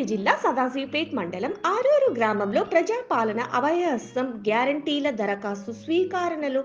రంగారెడ్డి జిల్లా సదాశివపేట్ మండలం ఆరూరు గ్రామంలో ప్రజాపాలన అభయహస్తం గ్యారంటీల దరఖాస్తు స్వీకరణలు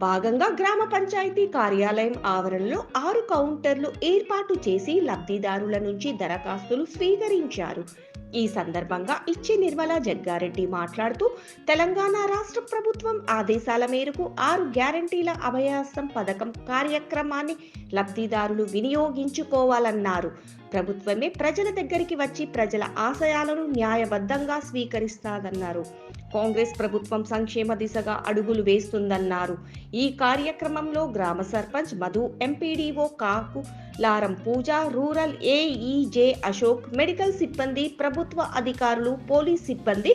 భాగంగా గ్రామ పంచాయతీ కార్యాలయం ఆవరణలో ఆరు కౌంటర్లు ఏర్పాటు చేసి లబ్ధిదారుల నుంచి దరఖాస్తులు స్వీకరించారు. ఈ సందర్భంగా ఇచ్చి నిర్మలా జగ్గారెడ్డి మాట్లాడుతూ తెలంగాణ రాష్ట్ర ప్రభుత్వం ఆదేశాల మేరకు ఆరు గ్యారంటీల అభయాసం పథకం కార్యక్రమాన్ని లబ్ధిదారులు వినియోగించుకోవాలన్నారు. ప్రభుత్వమే ప్రజల దగ్గరికి వచ్చి ప్రజల ఆశయాలను న్యాయబద్ధంగా స్వీకరిస్తాదన్నారు. కాంగ్రెస్ ప్రభుత్వం సంక్షేమ దిశగా అడుగులు వేస్తుందన్నారు. ఈ కార్యక్రమంలో గ్రామ sarpanch Madhu MPDO Kakularam Pooja rural AEJ Ashok medical సిబ్బంది ప్రభుత్వ అధికారులు పోలీస్ సిబ్బంది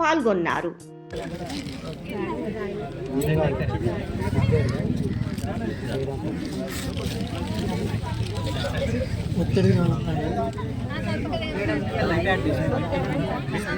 పాల్గొన్నారు.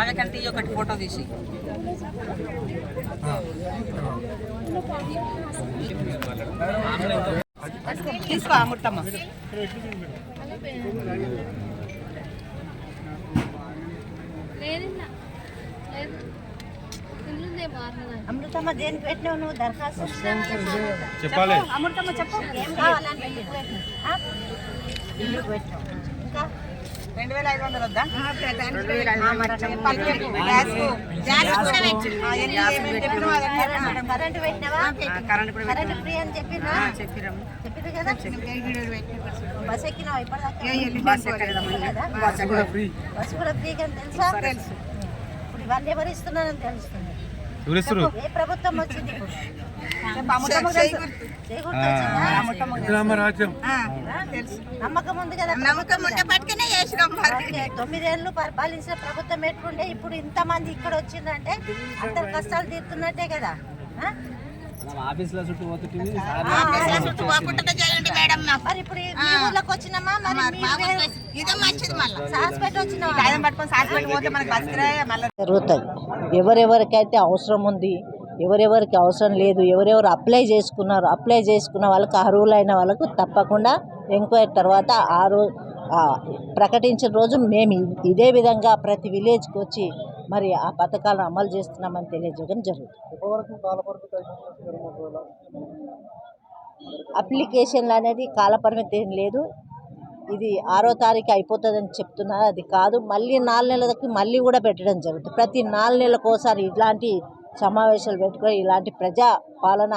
ఆమె కంటే ఈ ఒకటి ఫోటో తీసి. हाँ తీసుకో మారినదా అమృతమ్మ దేనికి పెట్టినావు నువ్వు దరఖాస్తు? చెప్పాలి. అమృతమ్మ చెప్పు. ఏం కావాలని పెట్టినావు? ఇంకా? రెండు వేల ఐదు వందలు వద్దా. కరెంటు పెట్టినావా? కరెంట్ ఫ్రీ అని చెప్పినా? ఆ, చెప్పిరాము. చెప్పింది కదా? బస్ ఎక్కినావు ఇప్పటిదాకా. బస్ ఎక్కలేదమ్మా. కదా? బస్ కూడా ఫ్రీ. అని తెలుసా? తెలుసు. ఇప్పుడు ఇవన్నీ ఎవరు ఇస్తున్నారని తెలుస్తుంది. ఏ ప్రభుత్వం వచ్చింది నమ్మకం ఉంది కదా నమ్మకం ఉంటే పట్టుకునే చేసినాం తొమ్మిదేళ్ళు పరిపాలించిన ప్రభుత్వం ఎట్లుండే? ఇప్పుడు ఇంతమంది ఇక్కడ వచ్చిందంటే అందరు కష్టాలు తీరుతున్నట్టే కదా. ఆఫీస్లో చుట్టూ. మరి ఇప్పుడు మీ ఊర్లోకి వచ్చినామా? మరి జరుగుతుంది ఎవరెవరికైతే అవసరం ఉంది ఎవరెవరికి అవసరం లేదు ఎవరెవరు అప్లై చేసుకున్నారు అప్లై చేసుకున్న వాళ్ళకి అర్హులైన వాళ్ళకు తప్పకుండా ఎంక్వైరీ తర్వాత ఆ రోజు ప్రకటించిన రోజు మేము ఇదే విధంగా ప్రతి విలేజ్కి వచ్చి మరి ఆ పథకాలను అమలు చేస్తున్నామని తెలియజేయడం జరుగుతుంది. అప్లికేషన్లు అనేది కాలపరిమితి ఏం లేదు. ఇది ఆరో తారీఖు అయిపోతుందని చెప్తున్నారు అది కాదు. మళ్ళీ నాలుగు నెలలకి మళ్ళీ కూడా పెట్టడం జరుగుతుంది. ప్రతి నాలుగు నెలలకు ఒకసారి ఇలాంటి సమావేశాలు పెట్టుకొని ఇలాంటి ప్రజా పాలన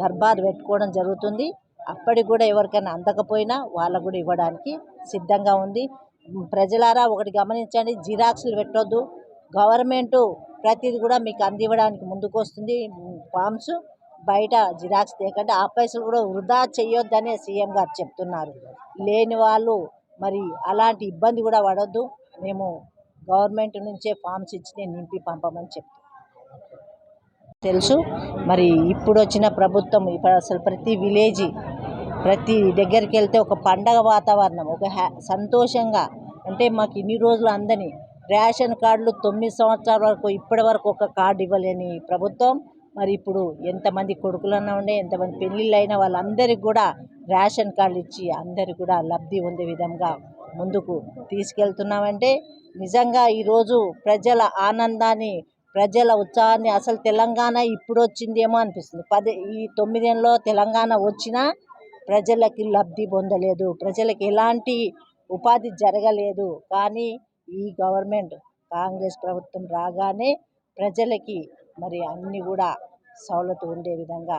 దర్బార్ పెట్టుకోవడం జరుగుతుంది. అప్పటికి కూడా ఎవరికైనా అందకపోయినా వాళ్ళకు కూడా ఇవ్వడానికి సిద్ధంగా ఉంది. ప్రజలారా ఒకటి గమనించండి జిరాక్స్లు పెట్టొద్దు. గవర్నమెంట్ ప్రతిది కూడా మీకు అందివ్వడానికి ముందుకొస్తుంది. ఫామ్స్ బయట జిరాక్స్ తేకండి. ఆ పైసలు కూడా వృధా చేయొద్దనే సీఎం గారు చెప్తున్నారు. లేని వాళ్ళు మరి అలాంటి ఇబ్బంది కూడా పడొద్దు. మేము గవర్నమెంట్ నుంచే ఫామ్స్ ఇచ్చి నింపి పంపమని చెప్తున్నాను తెలుసు. మరి ఇప్పుడు వచ్చిన ప్రభుత్వం ఇప్పుడు అసలు ప్రతి విలేజ్ ప్రతి దగ్గరికి వెళ్తే ఒక పండగ వాతావరణం ఒక హ్యా సంతోషంగా. అంటే మాకు ఇన్ని రోజులు అందని రేషన్ కార్డులు తొమ్మిది సంవత్సరాల వరకు ఇప్పటి వరకు ఒక కార్డు ఇవ్వలేని ప్రభుత్వం. మరి ఇప్పుడు ఎంతమంది కొడుకులన్నా ఉండే ఎంతమంది పెళ్ళిళ్ళు అయిన వాళ్ళందరికీ కూడా రేషన్ కార్డులు ఇచ్చి అందరికీ కూడా లబ్ధి ఉండే విధంగా ముందుకు తీసుకెళ్తున్నామంటే నిజంగా ఈరోజు ప్రజల ఆనందాన్ని ప్రజల ఉత్సాహాన్ని అసలు తెలంగాణ ఇప్పుడు వచ్చిందేమో అనిపిస్తుంది. పది ఈ తొమ్మిదేళ్ళలో తెలంగాణ వచ్చినా ప్రజలకి లబ్ధి పొందలేదు. ప్రజలకు ఎలాంటి ఉపాధి జరగలేదు. కానీ ఈ గవర్నమెంట్ కాంగ్రెస్ ప్రభుత్వం రాగానే ప్రజలకి మరి అన్నీ కూడా సవలతు ఉండే విధంగా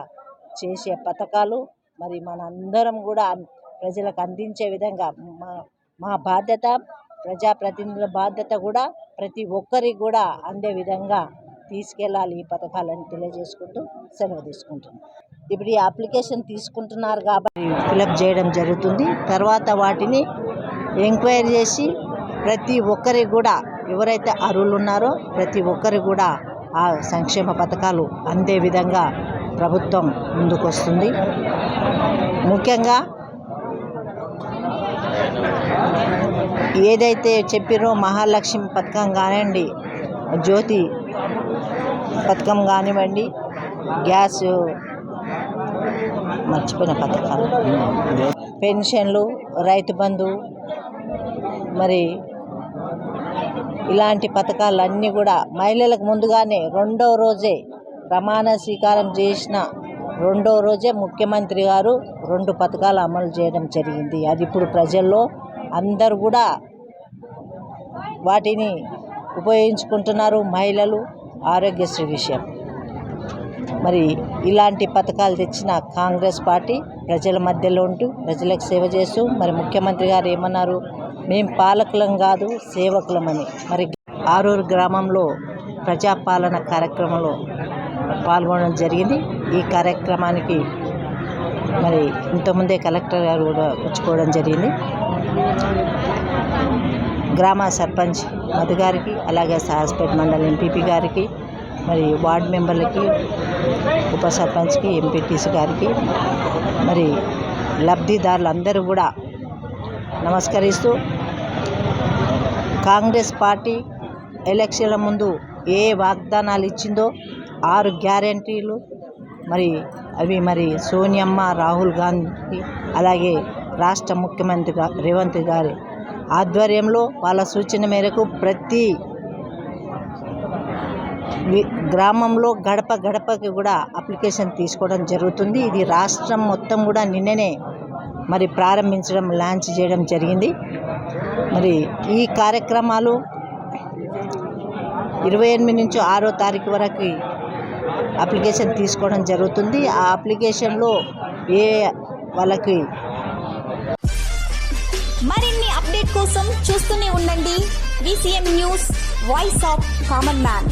చేసే పథకాలు మరి మనందరం కూడా ప్రజలకు అందించే విధంగా మా మా బాధ్యత ప్రజాప్రతినిధుల బాధ్యత కూడా ప్రతి ఒక్కరికి కూడా అందే విధంగా తీసుకెళ్ళాలి ఈ పథకాలను తెలియజేసుకుంటూ సెలవు తీసుకుంటున్నాం. ఇప్పుడు ఈ అప్లికేషన్ తీసుకుంటున్నారు కాబట్టి ఫిలప్ చేయడం జరుగుతుంది. తర్వాత వాటిని ఎంక్వైరీ చేసి ప్రతి ఒక్కరికి కూడా ఎవరైతే అర్హులు ఉన్నారో ప్రతి ఒక్కరికి కూడా ఆ సంక్షేమ పథకాలు అందే విధంగా ప్రభుత్వం ముందుకొస్తుంది. ముఖ్యంగా ఏదైతే చెప్పిరో మహాలక్ష్మి పథకం కానివ్వండి జ్యోతి పథకం కానివ్వండి గ్యాస్ మర్చిపోయిన పథకాలు. పెన్షన్లు రైతు బంధు మరి ఇలాంటి పథకాలన్నీ కూడా మహిళలకు ముందుగానే రెండో రోజే ప్రమాణ స్వీకారం చేసిన రెండో రోజే ముఖ్యమంత్రి గారు రెండు పథకాలు అమలు చేయడం జరిగింది. అది ఇప్పుడు ప్రజల్లో అందరు కూడా వాటిని ఉపయోగించుకుంటున్నారు మహిళలు ఆరోగ్యశ్రీ విషయం. మరి ఇలాంటి పథకాలు తెచ్చిన కాంగ్రెస్ పార్టీ ప్రజల మధ్యలో ఉంటూ ప్రజలకు సేవ చేస్తూ మరి ముఖ్యమంత్రి గారు ఏమన్నారు? మేం పాలకులం కాదు సేవకులమని మరి ఆరూరు గ్రామంలో ప్రజాపాలన కార్యక్రమంలో పాల్గొనడం జరిగింది. ఈ కార్యక్రమానికి మరి ఇంతకుముందే కలెక్టర్ గారు కూడా వచ్చుకోవడం జరిగింది. గ్రామ సర్పంచ్ మధు గారికి అలాగే సాహస్పేట్ మండలం ఎంపీపీ గారికి మరి వార్డు మెంబర్లకి ఉప సర్పంచ్కి ఎంపీటీసీ గారికి మరి లబ్ధిదారులందరూ కూడా నమస్కరిస్తూ కాంగ్రెస్ పార్టీ ఎలక్షన్ల ముందు ఏ వాగ్దానాలు ఇచ్చిందో ఆరు గ్యారంటీలు మరి అవి మరి సోనియమ్మ రాహుల్ గాంధీ అలాగే రాష్ట్ర ముఖ్యమంత్రి రేవంత్ గారి ఆధ్వర్యంలో వాళ్ళ సూచన మేరకు ప్రతి గ్రామంలో గడప గడపకి కూడా అప్లికేషన్ తీసుకోవడం జరుగుతుంది. ఇది రాష్ట్రం మొత్తం కూడా నిన్ననే మరి ప్రారంభించడం లాంచ్ చేయడం జరిగింది. మరి ఈ కార్యక్రమాలు ఇరవై ఎనిమిది నుంచి ఆరో తారీఖు వరకు అప్లికేషన్ తీసుకోవడం జరుగుతుంది. ఆ అప్లికేషన్లో ఏ వాళ్ళకి మరిన్ని అప్డేట్ కోసం చూస్తూనే ఉండండి. VCM news voice of common man